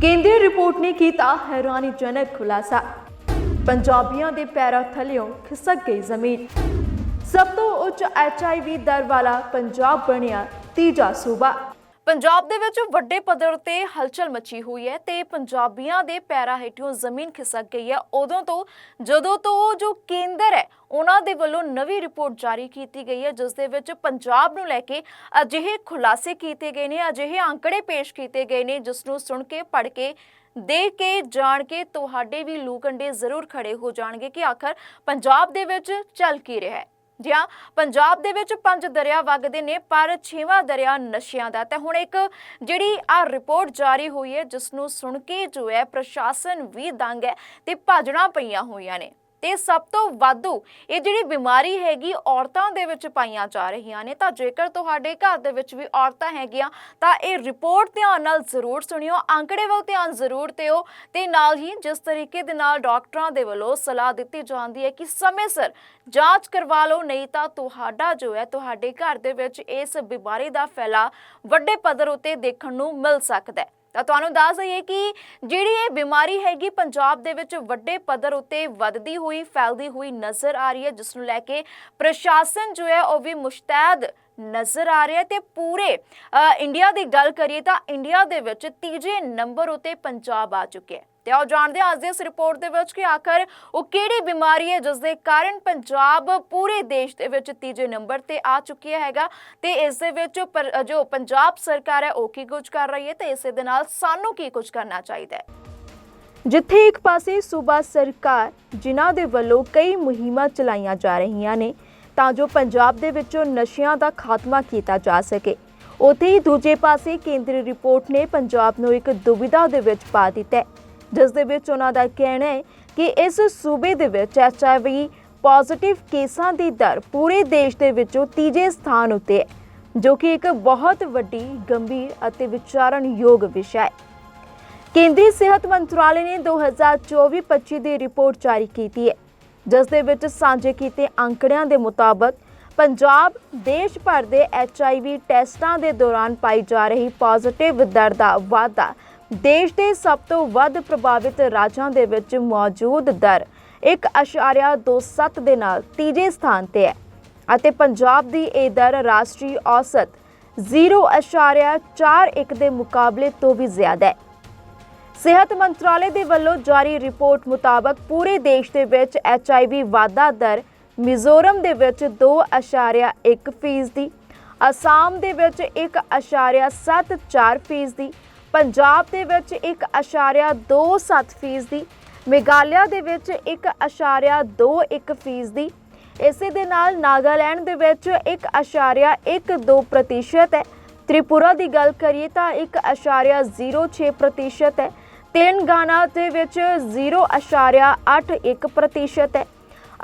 ਕੇਂਦਰੀ ਰਿਪੋਰਟ ਨੇ ਕੀਤਾ ਹੈਰਾਨੀਜਨਕ ਖੁਲਾਸਾ। ਪੰਜਾਬੀਆਂ ਦੇ ਪੈਰਾਂ ਥੱਲਿਓਂ ਖਿਸਕ ਗਈ ਜ਼ਮੀਨ। ਸਭ ਤੋਂ ਉੱਚ ਐਚਆਈਵੀ ਦਰ ਵਾਲਾ ਪੰਜਾਬ ਬਣਿਆ ਤੀਜਾ ਸੂਬਾ। ਪੰਜਾਬ ਦੇ ਵਿੱਚ ਵੱਡੇ ਪੱਧਰ ਤੇ ਹਲਚਲ ਮਚੀ ਹੋਈ ਹੈ ਤੇ ਪੰਜਾਬੀਆਂ ਦੇ ਪੈਰਾਂ ਹੇਠੋਂ ਜ਼ਮੀਨ ਖਿਸਕ ਗਈ ਹੈ। ਉਦੋਂ ਤੋਂ, ਜਦੋਂ ਤੋਂ ਜੋ ਕੇਂਦਰ ਹੈ, ਉਹਨਾਂ ਦੇ ਵੱਲੋਂ ਨਵੀਂ ਰਿਪੋਰਟ ਜਾਰੀ ਕੀਤੀ ਗਈ ਹੈ, ਜਿਸ ਦੇ ਵਿੱਚ ਪੰਜਾਬ ਨੂੰ ਲੈ ਕੇ ਅਜਿਹੇ ਖੁਲਾਸੇ ਕੀਤੇ ਗਏ ਨੇ, ਅਜਿਹੇ ਅੰਕੜੇ ਪੇਸ਼ ਕੀਤੇ ਗਏ ਨੇ, ਜਿਸ ਨੂੰ ਸੁਣ ਕੇ, ਪੜ੍ਹ ਕੇ, ਦੇਖ ਕੇ, ਜਾਣ ਕੇ ਤੁਹਾਡੇ ਵੀ ਲੂ ਕੰਡੇ ਜ਼ਰੂਰ ਖੜੇ ਹੋ ਜਾਣਗੇ ਕਿ ਆਖਰ ਪੰਜਾਬ ਦੇ ਵਿੱਚ ਚੱਲ ਕੀ ਰਿਹਾ ਹੈ। ਜੀ ਹਾਂ ਪੰਜਾਬ ਦੇ ਵਿੱਚ ਪੰਜ ਦਰਿਆ ਵਗਦੇ ਨੇ, ਪਰ ਛੇਵਾਂ ਦਰਿਆ ਨਸ਼ਿਆਂ ਦਾ ਤੇ ਹੁਣ ਇੱਕ ਜਿਹੜੀ ਆ ਰਿਪੋਰਟ ਜਾਰੀ ਹੋਈ ਹੈ ਜਿਸ ਨੂੰ ਸੁਣ ਕੇ ਜੋ ਹੈ, ਪ੍ਰਸ਼ਾਸਨ ਵੀ ਦੰਗ ਹੈ ਤੇ ਭਾਜਣਾ ਪਈਆਂ ਹੋਈਆਂ ਨੇ। ਤੇ ਸਭ ਤੋਂ ਵਾਧੂ ਇਹ ਜਿਹੜੀ ਬਿਮਾਰੀ ਹੈਗੀ ਔਰਤਾਂ ਦੇ ਵਿੱਚ ਪਾਈਆਂ ਜਾ ਰਹੀਆਂ ਨੇ। ਤਾਂ ਜੇਕਰ ਤੁਹਾਡੇ ਘਰ ਦੇ ਵਿੱਚ ਵੀ ਔਰਤਾਂ ਹੈਗੀਆਂ, ਤਾਂ ਇਹ ਰਿਪੋਰਟ ਧਿਆਨ ਨਾਲ ਜ਼ਰੂਰ ਸੁਣਿਓ, ਅੰਕੜੇ ਵੱਲ ਧਿਆਨ ਜ਼ਰੂਰ ਦਿਓ ਤੇ ਨਾਲ ਹੀ ਜਿਸ ਤਰੀਕੇ ਦੇ ਨਾਲ ਡਾਕਟਰਾਂ ਦੇ ਵੱਲੋਂ ਸਲਾਹ ਦਿੱਤੀ ਜਾਂਦੀ ਹੈ ਕਿ ਸਮੇਂ ਸਿਰ ਜਾਂਚ ਕਰਵਾ ਲਓ, ਨਹੀਂ ਤਾਂ ਤੁਹਾਡਾ ਜੋ ਹੈ, ਤੁਹਾਡੇ ਘਰ ਦੇ ਵਿੱਚ ਇਸ ਬਿਮਾਰੀ ਦਾ ਫੈਲਾ ਵੱਡੇ ਪੱਧਰ ਉਤੇ ਦੇਖਣ ਨੂੰ ਮਿਲ ਸਕਦਾ ਹੈ। ਤਾਂ ਤੁਹਾਨੂੰ ਦੱਸ ਦਈਏ ਕਿ ਜਿਹੜੀ ਇਹ ਬਿਮਾਰੀ ਹੈਗੀ ਪੰਜਾਬ ਦੇ ਵਿੱਚ ਵੱਡੇ ਪੱਧਰ ਉੱਤੇ ਵੱਧਦੀ ਹੋਈ, ਫੈਲਦੀ ਹੋਈ ਨਜ਼ਰ ਆ ਰਹੀ ਹੈ, ਜਿਸ ਨੂੰ ਲੈ ਕੇ ਪ੍ਰਸ਼ਾਸਨ ਜੋ ਹੈ ਉਹ ਵੀ ਮੁਸ਼ਤੈਦ ਨਜ਼ਰ ਆ ਰਿਹਾ ਹੈ ਤੇ ਪੂਰੇ ਇੰਡੀਆ ਦੀ ਗੱਲ ਕਰੀਏ ਤਾਂ ਇੰਡੀਆ ਦੇ ਵਿੱਚ ਤੀਜੇ ਨੰਬਰ ਉਤੇ ਪੰਜਾਬ ਆ ਚੁੱਕਿਆ ਹੈ। ਤੇ ਆਓ ਜਾਣਦੇ ਹਾਂ ਅੱਜ ਦੀ ਇਸ ਰਿਪੋਰਟ ਦੇ ਵਿੱਚ ਕਿ ਆਖਰ ਉਹ ਕਿਹੜੀ ਬਿਮਾਰੀ ਹੈ ਜਿਸ ਦੇ ਕਾਰਨ ਪੰਜਾਬ ਪੂਰੇ ਦੇਸ਼ ਦੇ ਵਿੱਚ ਤੀਜੇ ਨੰਬਰ ਤੇ ਆ ਚੁੱਕਿਆ ਹੈਗਾ ਤੇ ਇਸ ਦੇ ਵਿੱਚ ਜੋ ਪੰਜਾਬ ਸਰਕਾਰ ਹੈ, ਉਹ ਕੀ ਕੁਝ ਕਰ ਰਹੀ ਹੈ ਤੇ ਇਸੇ ਦੇ ਨਾਲ ਸਾਨੂੰ ਕੀ ਕੁਝ ਕਰਨਾ ਚਾਹੀਦਾ ਹੈ? ਜਿੱਥੇ ਇੱਕ ਪਾਸੇ ਸੂਬਾ ਸਰਕਾਰ, ਜਿਨ੍ਹਾਂ ਦੇ ਵੱਲੋਂ ਕਈ ਮੁਹਿੰਮਾਂ ਚਲਾਈਆਂ ਜਾ ਰਹੀਆਂ ਨੇ, ਤਾਂ ਜੋ ਪੰਜਾਬ ਦੇ ਵਿੱਚੋਂ ਨਸ਼ਿਆਂ ਦਾ ਖਾਤਮਾ ਕੀਤਾ ਜਾ ਸਕੇ। ਉੱਥੇ ਹੀ ਦੂਜੇ ਪਾਸੇ ਕੇਂਦਰੀ ਰਿਪੋਰਟ ਨੇ ਪੰਜਾਬ ਨੂੰ ਇੱਕ ਦੁਵਿਧਾ ਦੇ ਵਿੱਚ ਪਾ ਦਿੱਤਾ ਹੈ। ਜਿਸ ਦੇ ਵਿੱਚ ਉਹਨਾਂ ਦਾ ਕਹਿਣਾ ਹੈ ਕਿ ਇਸ ਸੂਬੇ ਦੇ ਵਿੱਚ ਐਚਆਈਵੀ ਪੋਜ਼ਿਟਿਵ ਕੇਸਾਂ ਦੀ ਦਰ ਪੂਰੇ ਦੇਸ਼ ਦੇ ਵਿੱਚੋਂ ਤੀਜੇ ਸਥਾਨ ਉੱਤੇ ਹੈ, ਜੋ ਕਿ ਇੱਕ ਬਹੁਤ ਵੱਡੀ, ਗੰਭੀਰ ਅਤੇ ਵਿਚਾਰਨਯੋਗ ਵਿਸ਼ਾ ਹੈ। ਕੇਂਦਰੀ ਸਿਹਤ ਮੰਤਰਾਲੇ ਨੇ 2024-25 ਦੀ ਰਿਪੋਰਟ ਜਾਰੀ ਕੀਤੀ ਹੈ, ਜਿਸ ਦੇ ਵਿੱਚ ਸਾਂਝੇ ਕੀਤੇ ਅੰਕੜਿਆਂ ਦੇ ਮੁਤਾਬਕ ਪੰਜਾਬ ਦੇਸ਼ ਭਰ ਦੇ HIV ਟੈਸਟਾਂ ਦੇ ਦੌਰਾਨ ਪਾਈ ਜਾ ਰਹੀ ਪੋਜ਼ਿਟਿਵ ਦਰ ਦਾ ਵਾਧਾ ਦੇਸ਼ ਦੇ ਸਭ ਤੋਂ ਵੱਧ ਪ੍ਰਭਾਵਿਤ ਰਾਜਾਂ ਦੇ ਵਿੱਚ ਮੌਜੂਦ ਦਰ 1.27 ਦੇ ਨਾਲ ਤੀਜੇ ਸਥਾਨ ਤੇ ਹੈ। ਅਤੇ ਪੰਜਾਬ ਦੀ ਇਹ ਦਰ ਰਾਸ਼ਟਰੀ ਔਸਤ 0.41 ਦੇ ਮੁਕਾਬਲੇ ਤੋਂ ਵੀ ਜ਼ਿਆਦਾ ਹੈ। ਸਿਹਤ ਮੰਤਰਾਲੇ ਦੇ ਵੱਲੋਂ ਜਾਰੀ ਰਿਪੋਰਟ ਮੁਤਾਬਕ ਪੂਰੇ ਦੇਸ਼ ਦੇ ਵਿੱਚ HIV ਵਾਧਾ ਦਰ ਮਿਜ਼ੋਰਮ ਦੇ ਵਿੱਚ 2.1 ਫੀਸਦੀ, ਅਸਾਮ ਦੇ ਵਿੱਚ 1.74 ਫੀਸਦੀ ਪੰਜਾਬ ਦੇ ਵਿੱਚ 1.27 ਫੀਸਦੀ, ਮੇਘਾਲਿਆ ਦੇ ਵਿੱਚ 1.21 ਫੀਸਦੀ। ਇਸੇ ਦੇ ਨਾਲ ਨਾਗਾਲੈਂਡ ਦੇ ਵਿੱਚ 1.12 ਪ੍ਰਤੀਸ਼ਤ ਹੈ। ਤ੍ਰਿਪੁਰਾ ਦੀ ਗੱਲ ਕਰੀਏ ਤਾਂ 1.06 ਪ੍ਰਤੀਸ਼ਤ ਹੈ। ਤੇਲੰਗਾਨਾ ਦੇ ਵਿੱਚ 0.81 ਪ੍ਰਤੀਸ਼ਤ ਹੈ।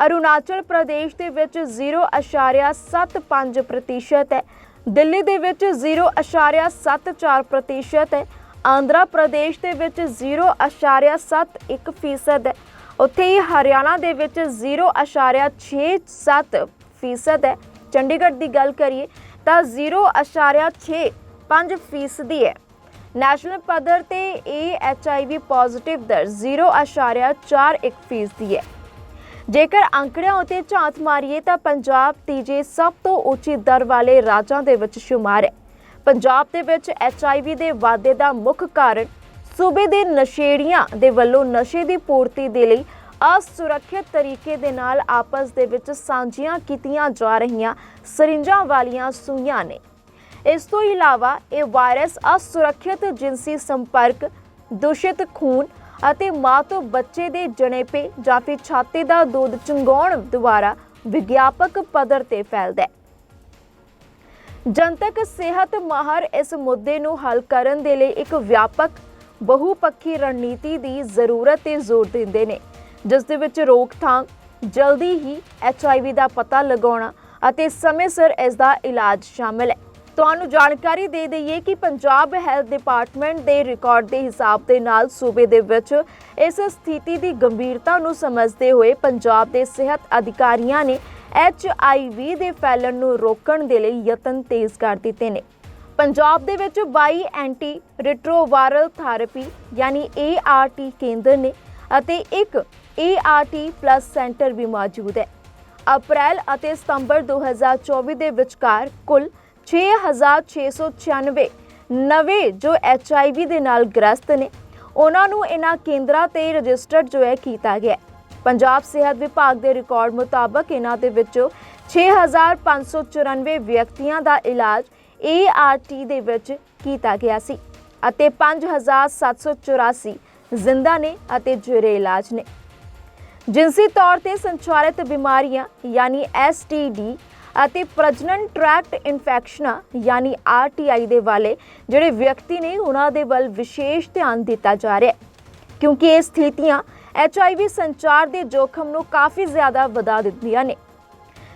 ਅਰੁਣਾਚਲ ਪ੍ਰਦੇਸ਼ ਦੇ ਵਿੱਚ 0.75 ਪ੍ਰਤੀਸ਼ਤ ਹੈ। ਦਿੱਲੀ ਦੇ ਵਿੱਚ 0.74 ਪ੍ਰਤੀਸ਼ਤ ਹੈ। ਆਂਧਰਾ ਪ੍ਰਦੇਸ਼ ਦੇ ਵਿੱਚ 0.71 ਫੀਸਦ ਹੈ। ਉੱਥੇ ਹੀ ਹਰਿਆਣਾ ਦੇ ਵਿੱਚ 0.67 ਫੀਸਦ ਹੈ। ਚੰਡੀਗੜ੍ਹ ਦੀ ਗੱਲ ਕਰੀਏ ਤਾਂ 0.65 ਫੀਸਦੀ ਹੈ। ਨੈਸ਼ਨਲ ਪੱਧਰ ਤੇ ਇਹ HIV ਪੋਜ਼ਿਟਿਵ ਦਰ 0.41 ਫੀਸਦੀ ਹੈ। ਜੇਕਰ ਅੰਕੜਿਆਂ ਉਤੇ ਝਾਤ ਮਾਰੀਏ ਤਾਂ ਪੰਜਾਬ ਤੀਜੇ ਸਭ ਤੋਂ ਉੱਚੀ ਦਰ ਵਾਲੇ ਰਾਜਾਂ ਦੇ ਵਿੱਚ ਸ਼ੁਮਾਰ ਹੈ। ਪੰਜਾਬ ਦੇ ਵਿੱਚ HIV ਦੇ ਵਾਧੇ ਦਾ ਮੁੱਖ ਕਾਰਨ ਸੂਬੇ ਦੇ ਨਸ਼ੇੜੀਆਂ ਦੇ ਵੱਲੋਂ ਨਸ਼ੇ ਦੀ ਪੂਰਤੀ ਦੇ ਲਈ ਅਸੁਰੱਖਿਅਤ ਤਰੀਕੇ ਦੇ ਨਾਲ ਆਪਸ ਦੇ ਵਿੱਚ ਸਾਂਝੀਆਂ ਕੀਤੀਆਂ ਜਾ ਰਹੀਆਂ ਸਰਿੰਜਾਂ ਵਾਲੀਆਂ ਸੂਈਆਂ ਨੇ। ਇਸ ਤੋਂ ਇਲਾਵਾ ਇਹ ਵਾਇਰਸ ਅਸੁਰੱਖਿਅਤ ਜਿਨਸੀ ਸੰਪਰਕ, ਦੂਸ਼ਿਤ ਖੂਨ ਅਤੇ ਮਾਂ ਤੋਂ ਬੱਚੇ ਦੇ ਜਣੇਪੇ ਜਾਂ ਫਿਰ ਛਾਤੀ ਦਾ ਦੁੱਧ ਚੰਗਾਉਣ ਦੁਆਰਾ ਵਿਗਿਆਪਕ ਪੱਧਰ ਤੇ ਫੈਲਦਾ ਹੈ। ਜਨਤਕ ਸਿਹਤ ਮਾਹਰ ਇਸ ਮੁੱਦੇ ਨੂੰ ਹੱਲ ਕਰਨ ਦੇ ਲਈ ਇੱਕ ਵਿਆਪਕ ਬਹੁਪੱਖੀ ਰਣਨੀਤੀ ਦੀ ਜ਼ਰੂਰਤ ਤੇ ਜ਼ੋਰ ਦਿੰਦੇ ਨੇ, ਜਿਸ ਦੇ ਵਿੱਚ ਰੋਕਥਾਮ, ਜਲਦੀ ਹੀ HIV ਦਾ ਪਤਾ ਲਗਾਉਣਾ ਅਤੇ ਸਮੇਂ ਸਿਰ ਇਸ ਦਾ ਇਲਾਜ ਸ਼ਾਮਲ ਹੈ। ਤੁਹਾਨੂੰ ਜਾਣਕਾਰੀ ਦੇ ਦਈਏ ਕਿ ਪੰਜਾਬ ਹੈਲਥ ਡਿਪਾਰਟਮੈਂਟ ਦੇ ਰਿਕਾਰਡ ਦੇ ਹਿਸਾਬ ਦੇ ਨਾਲ ਸੂਬੇ ਦੇ ਵਿੱਚ ਇਸ ਸਥਿਤੀ ਦੀ ਗੰਭੀਰਤਾ ਨੂੰ ਸਮਝਦੇ ਹੋਏ ਪੰਜਾਬ ਦੇ ਸਿਹਤ ਅਧਿਕਾਰੀਆਂ ਨੇ HIV ਦੇ ਫੈਲਣ ਨੂੰ ਰੋਕਣ ਦੇ ਲਈ ਯਤਨ ਤੇਜ਼ ਕਰ ਦਿੱਤੇ ਨੇ। ਪੰਜਾਬ ਦੇ ਵਿੱਚ 22 ਐਂਟੀ ਰਿਟਰੋਵਾਇਰਲ ਥੈਰੇਪੀ ਯਾਨੀ ART ਕੇਂਦਰ ਨੇ ਅਤੇ ਇੱਕ ART ਪਲੱਸ ਸੈਂਟਰ ਵੀ ਮੌਜੂਦ ਹੈ। ਅਪ੍ਰੈਲ ਅਤੇ ਸਤੰਬਰ 2024 ਦੇ ਵਿਚਕਾਰ ਕੁੱਲ 6696 ਨਵੇਂ ਜੋ HIV ਦੇ ਨਾਲ ਗ੍ਰਸਤ ਨੇ, ਉਹਨਾਂ ਨੂੰ ਇਹਨਾਂ ਕੇਂਦਰਾਂ ਤੇ ਰਜਿਸਟਰਡ ਜੋ ਹੈ ਕੀਤਾ ਗਿਆ ਪੰਜਾਬ ਸਿਹਤ ਵਿਭਾਗ ਦੇ ਰਿਕਾਰਡ ਮੁਤਾਬਕ ਇਹਨਾਂ ਦੇ ਵਿੱਚੋਂ 6594 ਵਿਅਕਤੀਆਂ ਦਾ ਇਲਾਜ ART ਦੇ ਵਿੱਚ ਕੀਤਾ ਗਿਆ ਸੀ ਅਤੇ 5784 ਜ਼ਿੰਦਾ ਨੇ ਅਤੇ ਜੁਰੇ ਇਲਾਜ ਨੇ। ਜਿਨਸੀ ਤੌਰ ਤੇ ਸੰਚਾਰਿਤ ਬਿਮਾਰੀਆਂ ਯਾਨੀ STD ਅਤੇ ਪ੍ਰਜਨਨ ਟਰੈਕਟ ਇਨਫੈਕਸ਼ਨਾਂ ਯਾਨੀ RTI ਦੇ ਵਾਲੇ ਜਿਹੜੇ ਵਿਅਕਤੀ ਨੇ, ਉਹਨਾਂ ਦੇ ਵੱਲ ਵਿਸ਼ੇਸ਼ ਧਿਆਨ ਦਿੱਤਾ ਜਾ ਰਿਹਾ ਹੈ। ਕਿਉਂਕਿ ਇਹ ਸਥਿਤੀਆਂ HIV ਸੰਚਾਰ ਦੇ ਜੋਖਮ ਨੂੰ ਕਾਫੀ ਜ਼ਿਆਦਾ ਵਧਾ ਦਿੰਦੀਆਂ ਨੇ।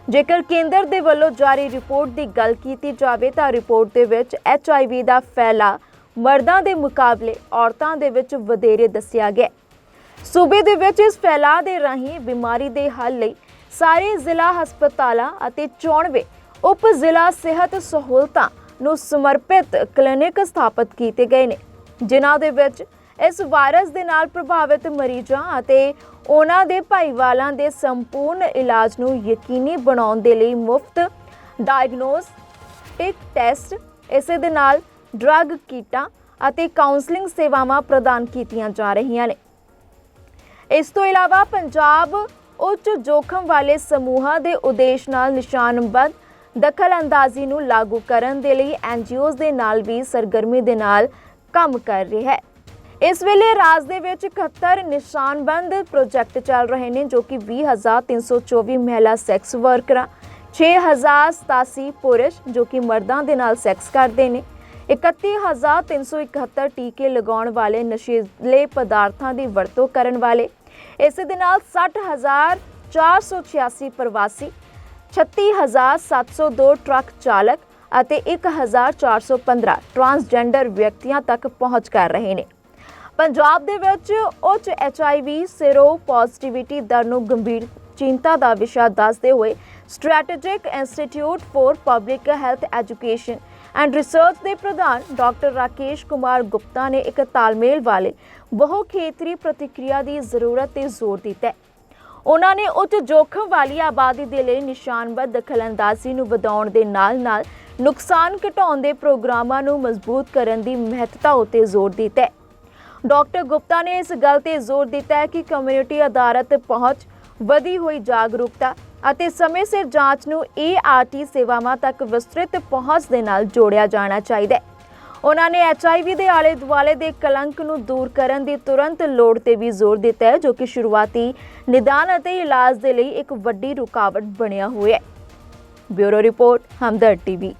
ਜੇਕਰ ਕੇਂਦਰ ਦੇ ਵੱਲੋਂ ਜਾਰੀ ਰਿਪੋਰਟ ਦੀ ਗੱਲ ਕੀਤੀ ਜਾਵੇ ਤਾਂ ਰਿਪੋਰਟ ਦੇ ਵਿੱਚ HIV ਦਾ ਫੈਲਾ ਮਰਦਾਂ ਦੇ ਮੁਕਾਬਲੇ ਔਰਤਾਂ ਦੇ ਵਿੱਚ ਵਧੇਰੇ ਦੱਸਿਆ ਗਿਆ ਸੂਬੇ ਦੇ ਵਿੱਚ ਇਸ ਫੈਲਾਅ ਦੇ ਰਾਹੀਂ ਬਿਮਾਰੀ ਦੇ ਹੱਲ ਲਈ ਸਾਰੇ ਜ਼ਿਲ੍ਹਾ ਹਸਪਤਾਲਾਂ ਅਤੇ 94 ਉਪ ਜ਼ਿਲ੍ਹਾ ਸਿਹਤ ਸਹੂਲਤਾਂ ਨੂੰ ਸਮਰਪਿਤ ਕਲੀਨਿਕ ਸਥਾਪਿਤ ਕੀਤੇ ਗਏ ਨੇ। ਜਿਨ੍ਹਾਂ ਦੇ ਵਿੱਚ ਇਸ ਵਾਇਰਸ ਦੇ ਨਾਲ ਪ੍ਰਭਾਵਿਤ ਮਰੀਜ਼ਾਂ ਅਤੇ ਉਹਨਾਂ ਦੇ ਭਾਈਵਾਲਾਂ ਦੇ ਸੰਪੂਰਨ ਇਲਾਜ ਨੂੰ ਯਕੀਨੀ ਬਣਾਉਣ ਦੇ ਲਈ ਮੁਫਤ ਡਾਇਗਨੋਸਟਿਕ ਟੈਸਟ ਇਸੇ ਦੇ ਨਾਲ ਡਰੱਗ ਕੀਟਾਂ ਅਤੇ ਕਾਉਂਸਲਿੰਗ ਸੇਵਾਵਾਂ ਪ੍ਰਦਾਨ ਕੀਤੀਆਂ ਜਾ ਰਹੀਆਂ ਨੇ। ਇਸ ਤੋਂ ਇਲਾਵਾ ਪੰਜਾਬ ਉੱਚ ਜੋਖਮ ਵਾਲੇ ਸਮੂਹਾਂ ਦੇ ਉਦੇਸ਼ ਨਾਲ ਨਿਸ਼ਾਨਬੱਧ ਦਖਲਅੰਦਾਜ਼ੀ ਨੂੰ ਲਾਗੂ ਕਰਨ ਦੇ ਲਈ ਐਨਜੀਓਜ਼ ਦੇ ਨਾਲ ਵੀ ਸਰਗਰਮੀ ਦੇ ਨਾਲ ਕੰਮ ਕਰ ਰਿਹਾ ਹੈ। ਇਸ ਵੇਲੇ ਰਾਜ ਦੇ ਵਿੱਚ 71 ਨਿਸ਼ਾਨਬੰਦ ਪ੍ਰੋਜੈਕਟ ਚੱਲ ਰਹੇ ਨੇ ਜੋ ਕਿ 20324 ਮਹਿਲਾ ਸੈਕਸ ਵਰਕਰਾਂ 6087 ਪੁਰਸ਼ ਜੋ ਕਿ ਮਰਦਾਂ ਦੇ ਨਾਲ ਸੈਕਸ ਕਰਦੇ ਨੇ 31371 ਟੀਕੇ ਲਗਾਉਣ ਵਾਲੇ ਨਸ਼ੀਲੇ ਪਦਾਰਥਾਂ ਦੀ ਵਰਤੋਂ ਕਰਨ ਵਾਲੇ, ਇਸੇ ਦੇ ਨਾਲ 60486 ਪ੍ਰਵਾਸੀ 36702 ਟਰੱਕ ਚਾਲਕ ਅਤੇ 1415 ਟਰਾਂਸਜੈਂਡਰ ਵਿਅਕਤੀਆਂ ਤੱਕ ਪਹੁੰਚ ਕਰ ਰਹੇ ਨੇ। ਪੰਜਾਬ ਦੇ ਵਿੱਚ ਉੱਚ HIV ਸਿਰੋ ਪੋਜ਼ਿਟਿਵਿਟੀ ਦਰ ਨੂੰ ਗੰਭੀਰ ਚਿੰਤਾ ਦਾ ਵਿਸ਼ਾ ਦੱਸਦੇ ਹੋਏ strategic institute for public health education and research ਦੇ ਪ੍ਰਧਾਨ ਡਾਕਟਰ ਰਾਕੇਸ਼ ਕੁਮਾਰ ਗੁਪਤਾ ਨੇ ਇੱਕ ਤਾਲਮੇਲ ਵਾਲੇ ਬਹੁ ਖੇਤਰੀ ਪ੍ਰਤੀਕਿਰਿਆ ਦੀ ਜ਼ਰੂਰਤ ਤੇ ਜ਼ੋਰ ਦਿੱਤਾ ਹੈ। ਉਹਨਾਂ ਨੇ ਉੱਚ ਜੋਖਮ ਵਾਲੀ ਆਬਾਦੀ ਦੇ ਲਈ ਨਿਸ਼ਾਨਬੱਧ ਦਖਲਅੰਦਾਜ਼ੀ ਨੂੰ ਵਧਾਉਣ ਦੇ ਨਾਲ-ਨਾਲ ਨੁਕਸਾਨ ਘਟਾਉਣ ਦੇ ਪ੍ਰੋਗਰਾਮਾਂ ਨੂੰ ਮਜ਼ਬੂਤ ਕਰਨ ਦੀ ਮਹੱਤਤਾ ਉੱਤੇ ਜ਼ੋਰ ਦਿੱਤਾ ਹੈ। ਡਾਕਟਰ ਗੁਪਤਾ ਨੇ ਇਸ ਗੱਲ ਤੇ ਜ਼ੋਰ ਦਿੱਤਾ ਹੈ ਕਿ ਕਮਿਊਨਿਟੀ ਆਧਾਰਿਤ ਪਹੁੰਚ ਵਧੀ ਹੋਈ ਜਾਗਰੂਕਤਾ ਅਤੇ ਸਮੇਂ ਸਿਰ ਜਾਂਚ ਨੂੰ ART ਸੇਵਾਵਾਂ ਤੱਕ ਵਿਸਤ੍ਰਿਤ ਪਹੁੰਚ ਦੇ ਨਾਲ ਜੋੜਿਆ ਜਾਣਾ ਚਾਹੀਦਾ ਹੈ। ਉਹਨਾਂ ਨੇ HIV ਦੇ ਆਲੇ ਦੁਆਲੇ ਦੇ ਕਲੰਕ ਨੂੰ ਦੂਰ ਕਰਨ ਦੀ ਤੁਰੰਤ ਲੋੜ ਤੇ ਵੀ ਜ਼ੋਰ ਦਿੱਤਾ ਹੈ, ਜੋ ਕਿ ਸ਼ੁਰੂਆਤੀ ਨਿਦਾਨ ਅਤੇ ਇਲਾਜ ਦੇ ਲਈ ਇੱਕ ਵੱਡੀ ਰੁਕਾਵਟ ਬਣਿਆ ਹੋਇਆ ਹੈ। Bureau report, Hamdard TV.